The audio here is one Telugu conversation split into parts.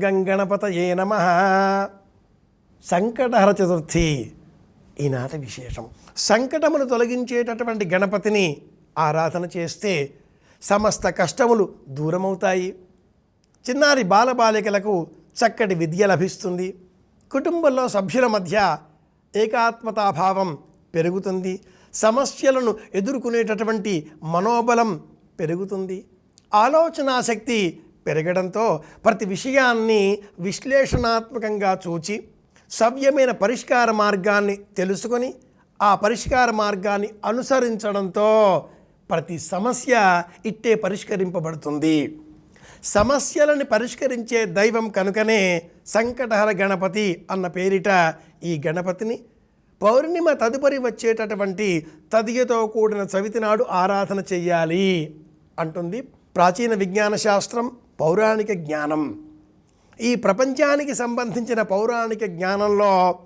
గంగణపతయే నమ. సంకటహర చతుర్థి ఈనాటి విశేషం. సంకటమును తొలగించేటటువంటి గణపతిని ఆరాధన చేస్తే సమస్త కష్టములు దూరమవుతాయి. చిన్నారి బాలబాలికలకు చక్కటి విద్య లభిస్తుంది. కుటుంబంలో సభ్యుల మధ్య ఏకాత్మతాభావం పెరుగుతుంది. సమస్యలను ఎదుర్కొనేటటువంటి మనోబలం పెరుగుతుంది. ఆలోచనాశక్తి పెరగడంతో ప్రతి విషయాన్ని విశ్లేషణాత్మకంగా చూచి సవ్యమైన పరిష్కార మార్గాన్ని తెలుసుకొని ఆ పరిష్కార మార్గాన్ని అనుసరించడంతో ప్రతి సమస్య ఇట్టే పరిష్కరింపబడుతుంది. సమస్యలను పరిష్కరించే దైవం కనుకనే సంకటహర గణపతి అన్న పేరిట ఈ గణపతిని పౌర్ణిమ తదుపరి వచ్చేటటువంటి తదియతో కూడిన చవితి నాడు ఆరాధన చెయ్యాలి అంటుంది ప్రాచీన విజ్ఞాన శాస్త్రం పౌరాణిక జ్ఞానం. ఈ ప్రపంచానికి సంబంధించిన పౌరాణిక జ్ఞానంలో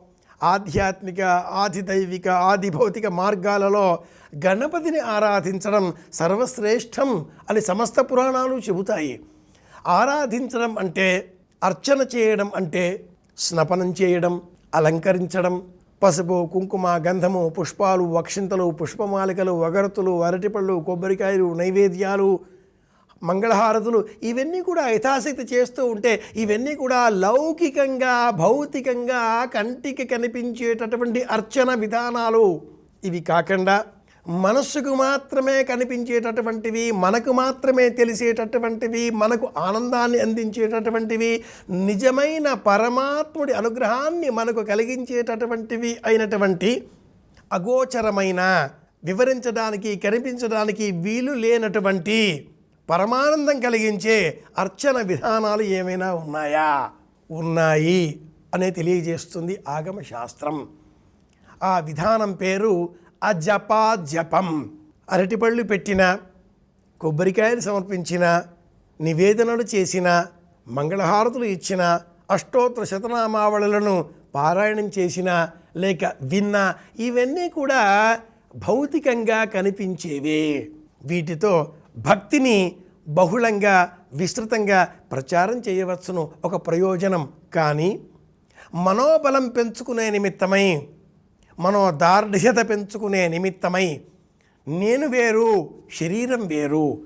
ఆధ్యాత్మిక ఆదిదైవిక ఆదిభౌతిక మార్గాలలో గణపతిని ఆరాధించడం సర్వశ్రేష్టం అని సమస్త పురాణాలు చెబుతాయి. ఆరాధించడం అంటే అర్చన చేయడం అంటే స్నపనం చేయడం అలంకరించడం పసుపు కుంకుమ గంధము పుష్పాలు వక్షింతలు పుష్పమాలికలు వగరతులు అరటిపళ్ళు కొబ్బరికాయలు నైవేద్యాలు మంగళహారతులు ఇవన్నీ కూడా యథాశక్తి చేస్తూ ఉంటే ఇవన్నీ కూడా లౌకికంగా భౌతికంగా కంటికి కనిపించేటటువంటి అర్చన విధానాలు. ఇవి కాకుండా మనస్సుకు మాత్రమే కనిపించేటటువంటివి మనకు మాత్రమే తెలిసేటటువంటివి మనకు ఆనందాన్ని అందించేటటువంటివి నిజమైన పరమాత్ముడి అనుగ్రహాన్ని మనకు కలిగించేటటువంటివి అయినటువంటి అగోచరమైన వివరించడానికి కనిపించడానికి వీలు లేనటువంటి పరమానందం కలిగించే అర్చన విధానాలు ఏమైనా ఉన్నాయా? ఉన్నాయి అనే తెలియజేస్తుంది ఆగమ శాస్త్రం. ఆ విధానం పేరు అజపాజపం. అరటిపళ్ళు పెట్టిన కొబ్బరికాయలు సమర్పించిన నివేదనలు చేసిన మంగళహారతులు ఇచ్చిన అష్టోత్తర శతనామావళులను పారాయణం చేసిన లేక విన్న ఇవన్నీ కూడా భౌతికంగా కనిపించేవే. వీటితో భక్తిని బహుళంగా విస్తృతంగా ప్రచారం చేయవచ్చును. ఒక ప్రయోజనం కానీ మనోబలం పెంచుకునే నిమిత్తమై మనోదార్ఢ్యత పెంచుకునే నిమిత్తమై నేను వేరు శరీరం వేరు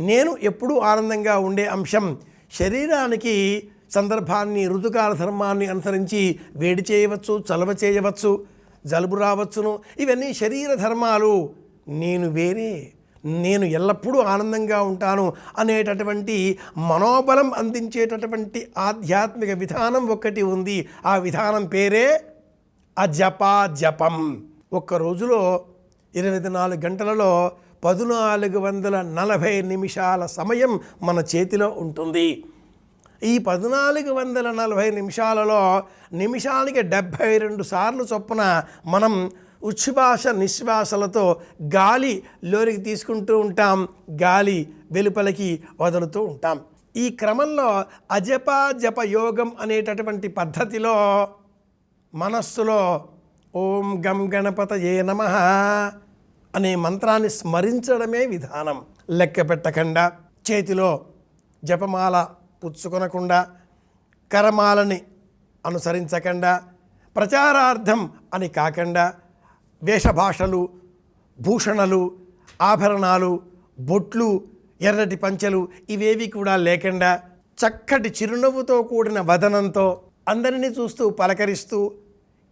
నేను ఎప్పుడూ ఆనందంగా ఉండే అంశం శరీరానికి సందర్భాన్ని ఋతుకాల ధర్మాన్ని అనుసరించి వేడి చేయవచ్చు చలవ చేయవచ్చు జలుబు రావచ్చును. ఇవన్నీ శరీర ధర్మాలు. నేను వేరే. నేను ఎల్లప్పుడూ ఆనందంగా ఉంటాను అనేటటువంటి మనోబలం అందించేటటువంటి ఆధ్యాత్మిక విధానం ఒకటి ఉంది. ఆ విధానం పేరే అజపా జపం ఒక్క రోజులో ఇరవై నాలుగు గంటలలో పద్నాలుగు వందల నలభై నిమిషాల సమయం మన చేతిలో ఉంటుంది. ఈ పద్నాలుగు వందల నలభై నిమిషాలలో నిమిషానికి డెబ్భై రెండు సార్లు చొప్పున మనం ఉచ్ఛ్వాస నిశ్వాసలతో గాలి లోనికి తీసుకుంటూ ఉంటాం. గాలి వెలుపలికి వదులుతూ ఉంటాం. ఈ క్రమంలో అజప జప యోగం అనేటటువంటి పద్ధతిలో మనస్సులో ఓం గం గణపత ఏ నమ అనే మంత్రాన్ని స్మరించడమే విధానం. లెక్క పెట్టకుండా చేతిలో జపమాల పుచ్చుకొనకుండా కరమాలని అనుసరించకుండా ప్రచారార్థం అని కాకుండా వేషభాషలు భూషణలు ఆభరణాలు బొట్లు ఎర్రటి పంచెలు ఇవేవి కూడా లేకుండా చక్కటి చిరునవ్వుతో కూడిన వదనంతో అందరినీ చూస్తూ పలకరిస్తూ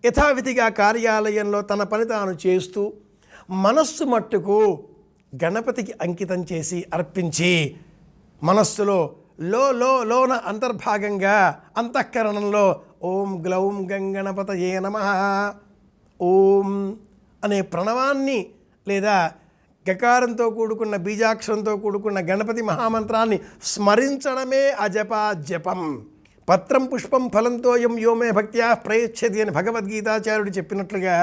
యథావిధిగా కార్యాలయంలో తన పని తాను చేస్తూ మనస్సు మట్టుకు గణపతికి అంకితం చేసి అర్పించి మనస్సులో లో లో లోన అంతర్భాగంగా అంతఃకరణంలో ఓం గ్లౌం గంగణపత ఏ నమ. ఓం అనే ప్రణవాన్ని లేదా గకారంతో కూడుకున్న బీజాక్షరంతో కూడుకున్న గణపతి మహామంత్రాన్ని స్మరించడమే అజపా జపం. పత్రం పుష్పం ఫలంతో యం యోమే భక్త్యా ప్రయచ్చతి అని భగవద్గీతాచార్యుడు చెప్పినట్లుగా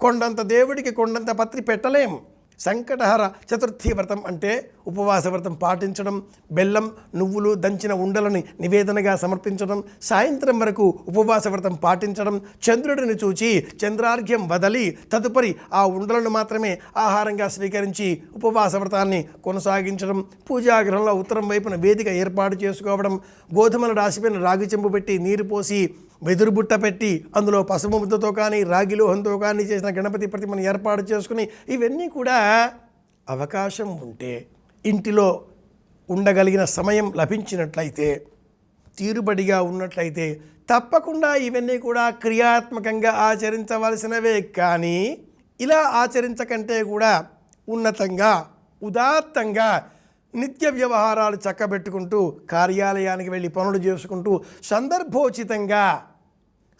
కొండంత దేవుడికి కొండంత పత్రి పెట్టలేం. సంకటహర చతుర్థి వ్రతం అంటే ఉపవాస వ్రతం పాటించడం బెల్లం నువ్వులు దంచిన ఉండలని నివేదనగా సమర్పించడం సాయంత్రం వరకు ఉపవాస వ్రతం పాటించడం చంద్రుడిని చూచి చంద్రార్ఘ్యం వదలి తదుపరి ఆ ఉండలను మాత్రమే ఆహారంగా స్వీకరించి ఉపవాస వ్రతాన్ని కొనసాగించడం పూజాగ్రహంలో ఉత్తరం వైపున వేదిక ఏర్పాటు చేసుకోవడం గోధుమల రాసిపోయిన రాగి చెంబు పెట్టి నీరు పోసి వెదురు బుట్ట పెట్టి అందులో పసుముద్దతో కానీ రాగి లోహంతో కానీ చేసిన గణపతి ప్రతిమను ఏర్పాటు చేసుకుని ఇవన్నీ కూడా అవకాశం ఉంటే ఇంటిలో ఉండగలిగిన సమయం లభించినట్లయితే తీరుబడిగా ఉన్నట్లయితే తప్పకుండా ఇవన్నీ కూడా క్రియాత్మకంగా ఆచరించవలసినవే. కానీ ఇలా ఆచరించకంటే కూడా ఉన్నతంగా ఉదాత్తంగా నిత్య వ్యవహారాలు చక్కబెట్టుకుంటూ కార్యాలయానికి వెళ్ళి పనులు చేసుకుంటూ సందర్భోచితంగా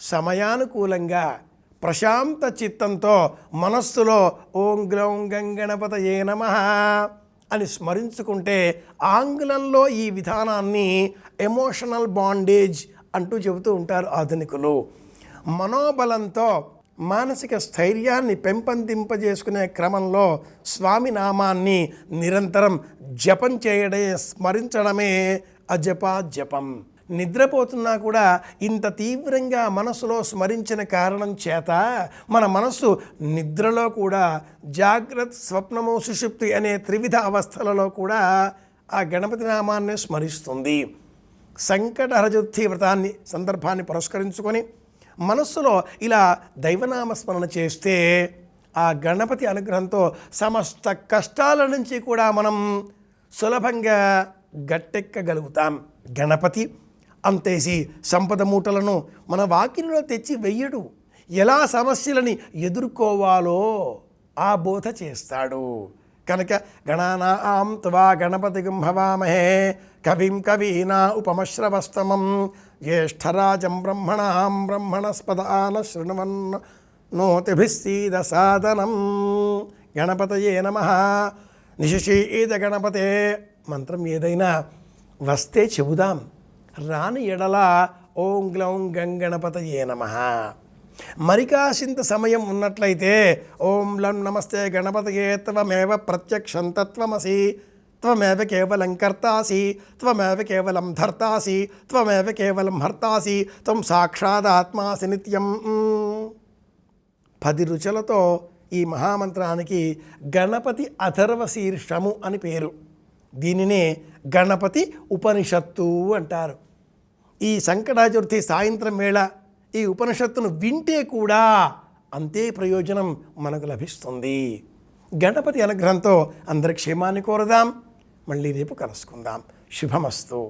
సమయానుకూలంగా ప్రశాంత చిత్తంతో మనస్సులో ఓం గ్లౌం ఏ నమ అని స్మరించుకుంటే ఆంగ్లంలో ఈ విధానాన్ని ఎమోషనల్ బాండేజ్ అంటూ చెబుతూ ఉంటారు ఆధునికులు. మనోబలంతో మానసిక స్థైర్యాన్ని పెంపొందింపజేసుకునే క్రమంలో స్వామి నామాన్ని నిరంతరం జపం చేయడమే స్మరించడమే అజపా జపం నిద్రపోతున్నా కూడా ఇంత తీవ్రంగా మనసులో స్మరించిన కారణం చేత మన మనస్సు నిద్రలో కూడా జాగ్రత్త స్వప్నము సుషుప్తి అనే త్రివిధ అవస్థలలో కూడా ఆ గణపతి నామాన్ని స్మరిస్తుంది. సంకటహరజుద్ధి వ్రతాన్ని సందర్భాన్ని పురస్కరించుకొని మనస్సులో ఇలా దైవనామస్మరణ చేస్తే ఆ గణపతి అనుగ్రహంతో సమస్త కష్టాల నుంచి కూడా మనం సులభంగా గట్టెక్కగలుగుతాం. గణపతి అంతేసి సంపద మూటలను మన వాకిలిలో తెచ్చి వెయ్యడు. ఎలా సమస్యలని ఎదుర్కోవాలో ఆ బోధ చేస్తాడు. కనుక గణానాం త్వా గణపతిగం భవామహే కవిం కవీనా ఉపమశ్రవస్తమం జ్యేష్ఠరాజం బ్రహ్మణాం బ్రహ్మణస్పదాన శృణవన్ నోతిభిస్సీద సాదనం గణపతయే నమ. నిశిషీద గణపతే. మంత్రం ఏదైనా వస్తే చెబుదాం. రాని ఎడల ఓం గ్లౌం గంగణపతయే నమ. మరికాశింత సమయం ఉన్నట్లయితే ఓం లం నమస్తే గణపతయే త్వమేవ ప్రత్యక్షం తత్వమసి త్వమేవ కేవలం కర్తాసి త్వమేవ కేవలం ధర్తాసి త్వమేవ కేవలం హర్తాసి త్వం సాక్షాదాత్మాసి నిత్యం. పది రుచులతో ఈ మహామంత్రానికి గణపతి అథర్వశీర్షము అని పేరు. దీనినే గణపతి ఉపనిషత్తు అంటారు. ఈ సంకటాచతుర్థి సాయంత్రం వేళ ఈ ఉపనిషత్తును వింటే కూడా అంతే ప్రయోజనం మనకు లభిస్తుంది. గణపతి అనుగ్రహంతో అందరి క్షేమాన్ని కోరదాం. మళ్ళీ రేపు కలుసుకుందాం. శుభమస్తు.